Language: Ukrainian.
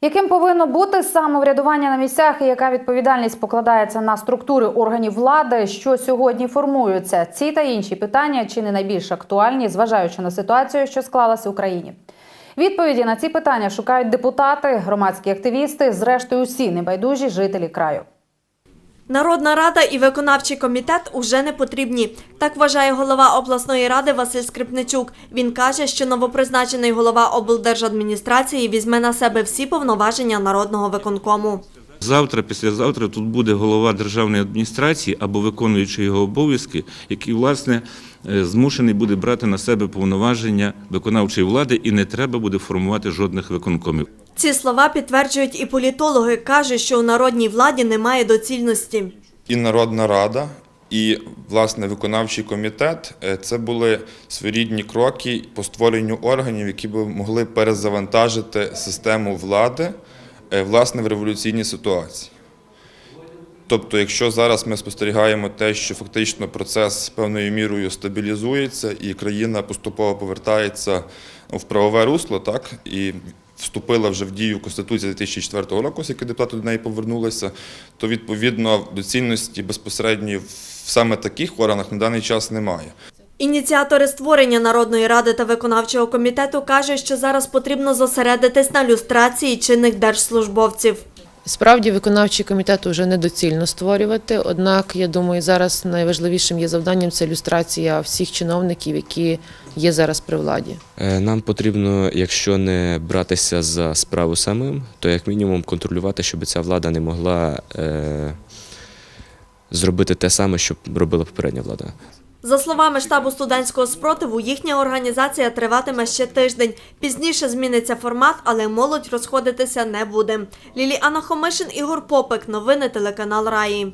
Яким повинно бути самоврядування на місцях і яка відповідальність покладається на структури органів влади, що сьогодні формуються? Ці та інші питання чи не найбільш актуальні, зважаючи на ситуацію, що склалася в Україні? Відповіді на ці питання шукають депутати, громадські активісти, зрештою, усі небайдужі жителі краю. Народна рада і виконавчий комітет уже не потрібні. Так вважає голова обласної ради Василь Скрипничук. Він каже, що новопризначений голова облдержадміністрації візьме на себе всі повноваження народного виконкому. Завтра, післязавтра тут буде голова державної адміністрації або виконуючий його обов'язки, який власне е, змушений буде брати на себе повноваження виконавчої влади, і не треба буде формувати жодних виконкомів. Ці слова підтверджують і політологи. кажуть, що у народній владі немає доцільності. і Народна Рада, і власне виконавчий комітет е, це були своєрідні кроки по створенню органів, які б могли перезавантажити систему влади власне в революційній ситуації. Тобто, якщо зараз ми спостерігаємо те, що фактично процес певною мірою стабілізується і країна поступово повертається ну, в правове русло, так і вступила вже в дію Конституція 2004 року, оскільки депутати до неї повернулися, то відповідно доцільності безпосередньо в саме таких органах на даний час немає. Ініціатори створення Народної ради та виконавчого комітету кажуть, що зараз потрібно зосередитись на люстрації чинних держслужбовців. Справді виконавчий комітет вже недоцільно створювати. Однак, я думаю, зараз найважливішим є завданням це люстрація всіх чиновників, які є зараз при владі. Е, Нам потрібно, якщо не братися за справу самим, то як мінімум контролювати, щоб ця влада не могла е, зробити те саме, що робила попередня влада. За словами штабу студентського спротиву, їхня організація триватиме ще тиждень. Пізніше зміниться формат, але молодь розходитися не буде. Ліліана Хомишин, Ігор Попик. Новини телеканал Раї.